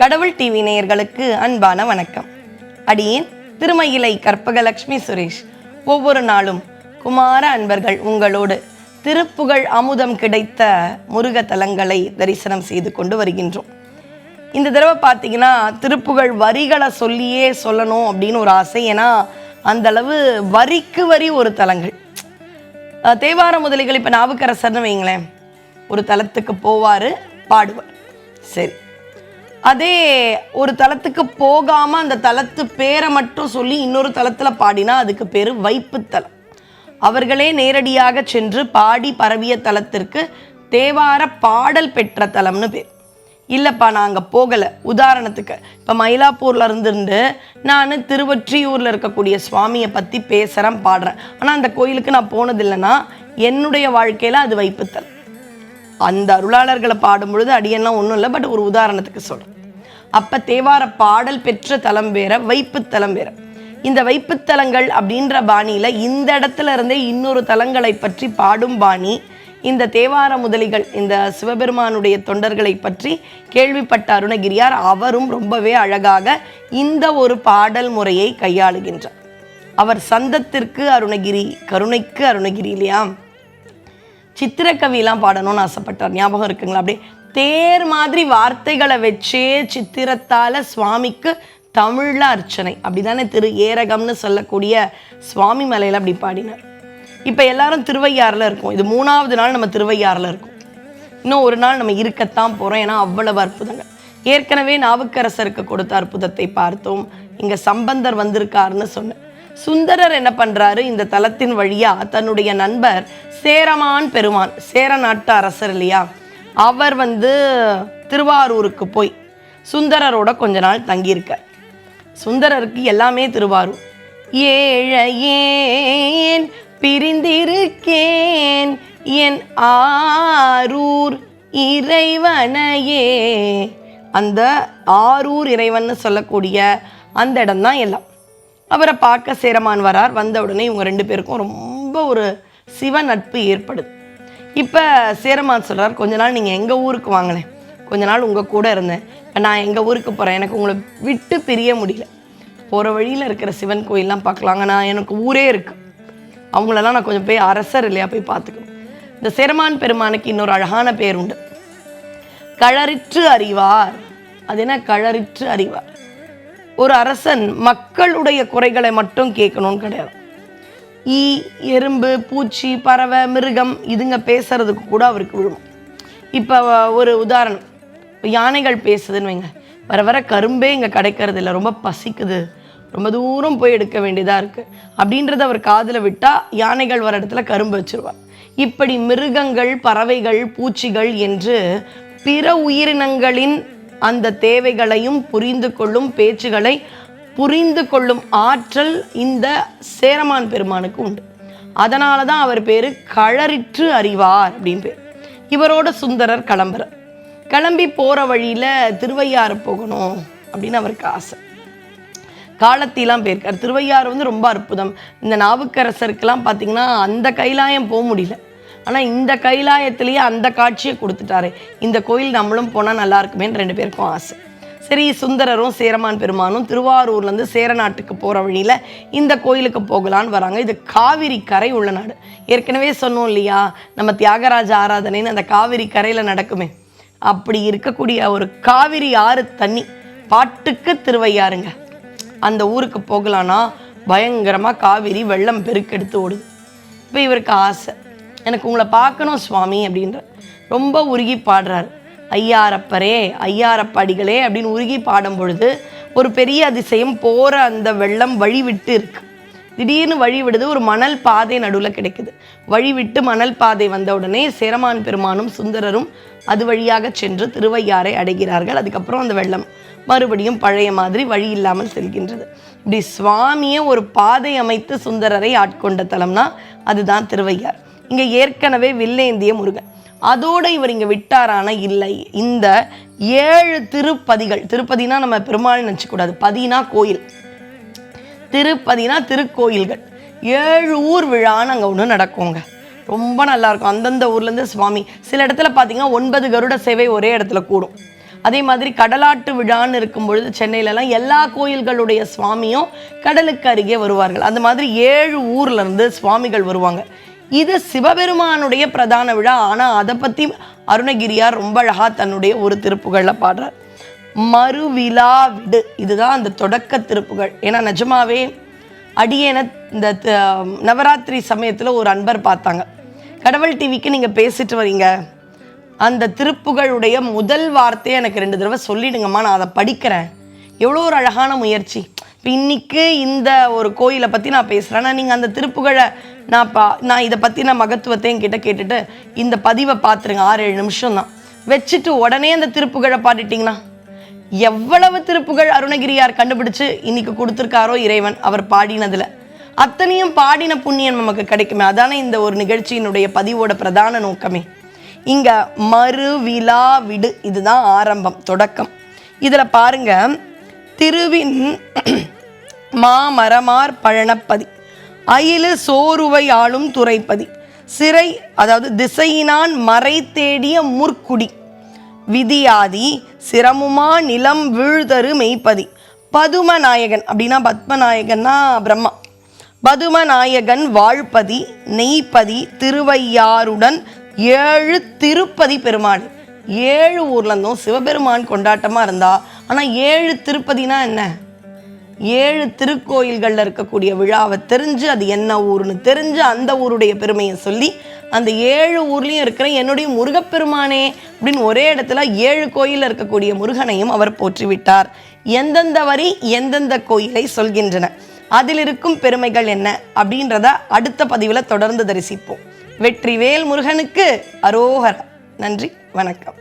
கடவுள் டிவி நேயர்களுக்கு அன்பான வணக்கம். அடியேன் திருமயிலை கற்பகலட்சுமி சுரேஷ். ஒவ்வொரு நாளும் குமார அன்பர்கள் உங்களோடு திருப்புகழ் அமுதம் கிடைத்த முருக தலங்களை தரிசனம் செய்து கொண்டு வருகின்றோம். இந்த தடவை பார்த்தீங்கன்னா திருப்புகழ் வரிகளை சொல்லியே சொல்லணும் அப்படின்னு ஒரு ஆசை. ஏன்னா அந்தளவு வரிக்கு வரி ஒரு தலங்கள். தேவார முதலிகள் இப்போ நாவுக்கரசர்னு வைங்களேன். ஒரு தலத்துக்கு போவார் பாடுவார். சரி. அதே ஒரு தலத்துக்கு போகாமல் அந்த தலத்து பேரை மட்டும் சொல்லி இன்னொரு தலத்தில் பாடினா அதுக்கு பேர் வைப்புத்தலம் அவர்களே நேரடியாக சென்று பாடி பரவிய தலத்திற்கு தேவார பாடல் பெற்ற தலம்னு பேர். இல்லைப்பா நான் அங்கே போகலை. உதாரணத்துக்கு இப்போ மயிலாப்பூரில் இருந்துருந்து நான் திருவொற்றியூரில் இருக்கக்கூடிய சுவாமியை பற்றி பேசுகிறேன் பாடுறேன். ஆனால் அந்த கோயிலுக்கு நான் போனதில்லைன்னா என்னுடைய வாழ்க்கையில் அது வைப்புத்தல் அந்த அருளாளர்களை பாடும் பொழுது அடியெல்லாம் ஒன்றும் இல்லை பட் ஒரு உதாரணத்துக்கு சொல்கிறேன் அப்போ தேவார பாடல் பெற்ற தலம் வேற வைப்புத்தலம் வேற. இந்த வைப்புத்தலங்கள் அப்படின்ற பாணியில் இந்த இடத்துல இருந்தே இன்னொரு தலங்களை பற்றி பாடும் பாணி இந்த தேவார முதலிகள் இந்த சிவபெருமானுடைய தொண்டர்களை பற்றி கேள்விப்பட்ட அருணகிரியார் அவரும் ரொம்பவே அழகாக இந்த ஒரு பாடல் முறையை கையாளுகின்றார். அவர் சந்தத்திற்கு அருணகிரி கருணைக்கு அருணகிரி இல்லையா? சித்திரக்கவிலாம் பாடணும்னு ஆசைப்பட்டார். ஞாபகம் இருக்குங்களா? அப்படியே தேர் மாதிரி வார்த்தைகளை வச்சே சித்திரத்தால் சுவாமிக்கு தமிழ்ல அர்ச்சனை. அப்படிதானே திரு ஏரகம்னு சொல்லக்கூடிய சுவாமி மலையில் அப்படி பாடினார். இப்போ எல்லாரும் திருவையாறில் இருக்கோம். இது மூணாவது நாள் நம்ம திருவையாறில் இருக்கோம். இன்னும் ஒரு நாள் நம்ம இருக்கத்தான் போகிறோம் ஏன்னா அவ்வளவு அற்புதங்கள். ஏற்கனவே நாவுக்கரசருக்கு கொடுத்த அற்புதத்தை பார்த்தோம். இங்கே சம்பந்தர் வந்திருக்காருன்னு சொன்னேன். சுந்தரர் என்ன பண்ணுறாரு இந்த தலத்தின் வழியாக தன்னுடைய நண்பர் சேரமான் பெருமான் சேர நாட்டு அரசர் இல்லையா? அவர் வந்து திருவாரூருக்கு போய் சுந்தரரோட கொஞ்ச நாள் தங்கியிருக்கார். சுந்தரருக்கு எல்லாமே திருவாரூர். ஏழையேன் பிரிந்திருக்கேன் என் ஆரூர் இறைவனையே. அந்த ஆரூர் இறைவன்னு சொல்லக்கூடிய அந்த இடம்தான் எல்லாம். அவரை பார்க்க சேரமான் வரார். வந்த உடனே இவங்க ரெண்டு பேருக்கும் ரொம்ப ஒரு சிவ நட்பு ஏற்படுது. இப்போ சேரமான் சொல்கிறார் கொஞ்ச நாள் நீங்கள் எங்கள் ஊருக்கு வாங்கினேன் கொஞ்ச நாள் உங்கள் கூட இருந்தேன். இப்போ நான் எங்கள் ஊருக்கு போகிறேன் எனக்கு உங்களை விட்டு பிரிய முடியல. போகிற வழியில் இருக்கிற சிவன் கோயிலெலாம் பார்க்கலாங்க. நான் எனக்கு ஊரே இருக்குது அவங்களெல்லாம் நான் கொஞ்சம் போய் அரசர் இல்லையா போய் பார்த்துக்கணும். இந்த சேரமான் பெருமானுக்கு இன்னொரு அழகான பேர் உண்டு. களறிற்று அறிவார். அது என்ன? களறிற்று அறிவார். ஒரு அரசன் மக்களுடைய குறைகளை மட்டும் கேட்கணும்னு கிடையாது. ஈ எறும்பு பூச்சி பறவை மிருகம் இதுங்க பேசுறதுக்கு கூட அவருக்கு விழும். இப்போ ஒரு உதாரணம். யானைகள் பேசுதுன்னு வைங்க. வர வர கரும்பே இங்கே கிடைக்கிறது இல்லை ரொம்ப பசிக்குது. ரொம்ப தூரம் போய் எடுக்க வேண்டியதாக இருக்குது அப்படின்றத அவர் காதில் விட்டால் யானைகள் வர இடத்துல கரும்பு வச்சுருவார் இப்படி மிருகங்கள் பறவைகள் பூச்சிகள் என்று பிற உயிரினங்களின் அந்த தேவைகளையும் புரிந்து கொள்ளும் பேச்சுகளை புரிந்து கொள்ளும் ஆற்றல் இந்த சேரமான் பெருமானுக்கு உண்டு. அதனால தான் அவர் பேர் களறிற்று அறிவார் அப்படின்னு பேர். இவரோட சுந்தரர் கிளம்புறார். கிளம்பி போகிற வழியில் திருவையாறு போகணும் அப்படின்னு அவருக்கு ஆசை. காலத்திலாம் போயிருக்கார். திருவையாறு வந்து ரொம்ப அற்புதம். இந்த நாவுக்கரசருக்கெல்லாம் பார்த்தீங்கன்னா அந்த கைலாயம் போக முடியல. ஆனால் இந்த கைலாயத்திலேயே அந்த காட்சியை கொடுத்துட்டாரு. இந்த கோயில் நம்மளும் போனால் நல்லா இருக்குமேன்னு ரெண்டு பேருக்கும் ஆசை. சரி சுந்தரரும் சேரமான் பெருமானும் திருவாரூர்லேருந்து சேரநாட்டுக்கு போகிற வழியில் இந்த கோயிலுக்கு போகலான்னு வராங்க. இது காவிரி கரை உள்ள நாடு. ஏற்கனவே சொன்னோம் இல்லையா? நம்ம தியாகராஜ ஆராதனைன்னு அந்த காவிரி கரையில் நடக்குமே. அப்படி இருக்கக்கூடிய ஒரு காவிரி ஆறு தண்ணி பாட்டுக்கு திருவையாருங்க அந்த ஊருக்கு போகலான்னா பயங்கரமாக காவிரி வெள்ளம் பெருக்கெடுத்து ஓடுது. இப்போ இவருக்கு ஆசை. எனக்கு உங்களை பார்க்கணும் சுவாமி அப்படின்ற. ரொம்ப உருகி பாடுறாரு. ஐயாரப்பரே ஐயாரப்படிகளே அப்படின்னு உருகி பாடும் பொழுது ஒரு பெரிய அதிசயம் போகிற அந்த வெள்ளம் வழி விட்டு இருக்கு. திடீர்னு வழி விடுது ஒரு மணல் பாதை நடுவில் கிடைக்குது. வழி விட்டு மணல் பாதை வந்த உடனே சேரமான் பெருமானும் சுந்தரரும் அது வழியாக சென்று திருவையாறை அடைகிறார்கள். அதுக்கப்புறம் அந்த வெள்ளம் மறுபடியும் பழைய மாதிரி வழி இல்லாமல் செல்கின்றது. இப்படி சுவாமியை ஒரு பாதை அமைத்து சுந்தரரை ஆட்கொண்ட தலம்னா அதுதான் திருவையார் இங்கே ஏற்கனவே வில்லேந்திய முருகன். அதோடு இவர் இங்கே விட்டாரான இல்லை. இந்த ஏழு திருப்பதிகள் திருப்பதினா நம்ம பெருமாள் நினச்சக்கூடாது. பதினா கோயில். திருப்பதினா திருக்கோயில்கள். ஏழு ஊர் விழான்னு அங்கே ஒன்று நடக்குங்க. ரொம்ப நல்லா இருக்கும் அந்தந்த ஊர்லேருந்து சுவாமி. சில இடத்துல பார்த்தீங்கன்னா ஒன்பது கருட சேவை ஒரே இடத்துல கூடும். அதே மாதிரி கடலாட்டு விழான்னு இருக்கும் பொழுது சென்னையிலலாம் எல்லா கோயில்களுடைய சுவாமியும் கடலுக்கு அருகே வருவார்கள். அந்த மாதிரி ஏழு ஊர்லேருந்து சுவாமிகள் வருவாங்க. இது சிவபெருமானுடைய பிரதான விழா. ஆனால் அதை பற்றி அருணகிரியார் ரொம்ப அழகாக தன்னுடைய ஒரு திருப்புகளில் பாடுறார். மறுவிழா விடு. இதுதான் அந்த தொடக்க திருப்புகள் ஏன்னா நிஜமாவே அடியேன இந்த த- நவராத்திரி சமயத்தில் ஒரு அன்பர் பார்த்தாங்க. கடவுள் டிவிக்கு நீங்கள் பேசிட்டு வரீங்க. அந்த திருப்புகளுடைய முதல் வார்த்தையை எனக்கு ரெண்டு தடவை சொல்லிடுங்கம்மா நான் அதை படிக்கிறேன். எவ்வளோ ஒரு அழகான முயற்சி. இப்போ இன்றைக்கி இந்த ஒரு கோயிலை பற்றி நான் பேசுகிறேன் ஆனால் நீங்கள் அந்த திருப்புகழை நான் பா நான் இதை பற்றின மகத்துவத்தை என்கிட்ட கேட்டுட்டு இந்த பதிவை பார்த்துருங்க ஆறு ஏழு நிமிஷம் தான் வச்சுட்டு உடனே அந்த திருப்புகழை பாடிட்டீங்கன்னா எவ்வளவு திருப்புகள் அருணகிரியார் கண்டுபிடிச்சு இன்னைக்கு கொடுத்துருக்காரோ இறைவன் அவர் பாடினதில். அத்தனையும் பாடின புண்ணியம் நமக்கு கிடைக்குமே. அதானே இந்த ஒரு நிகழ்ச்சியினுடைய பதிவோட பிரதான நோக்கமே. இங்கே மறு விழா விடு இதுதான் ஆரம்பம் தொடக்கம். இதில் பாருங்க திருவின் மாமரமார் பழனப்பதி. அயிலு சோறுவை ஆளும் துறைப்பதி. சிறை அதாவது திசையினான் மறை தேடிய முற்குடி. விதியாதி சிரமுமா நிலம் வீழ்தரு மெய்ப்பதி. பதுமநாயகன் அப்படின்னா பத்மநாயகன்னா பிரம்மா. பதுமநாயகன் வாழ்பதி நெய்ப்பதி திருவையாறுடன் ஏழு திருப்பதி பெருமாள். ஏழு ஊர்லேருந்தும் சிவபெருமான் கொண்டாட்டமாக இருந்தா ஆனால் ஏழு திருப்பதினா என்ன? ஏழு திருக்கோயில்களில் இருக்கக்கூடிய விழாவை தெரிஞ்சு அது என்ன ஊர்னு தெரிஞ்சு அந்த ஊருடைய பெருமையை சொல்லி அந்த ஏழு ஊர்லேயும் இருக்கிற என்னுடைய முருகப்பெருமானே அப்படின்னு ஒரே இடத்துல ஏழு கோயிலில் இருக்கக்கூடிய முருகனையும் அவர் போற்றிவிட்டார். எந்தெந்த வரி எந்தெந்த கோயிலை சொல்கின்றன அதில் இருக்கும் பெருமைகள் என்ன அப்படின்றத அடுத்த பதிவில் தொடர்ந்து தரிசிப்போம். வெற்றிவேல் முருகனுக்கு அரோகரா நன்றி வணக்கம்.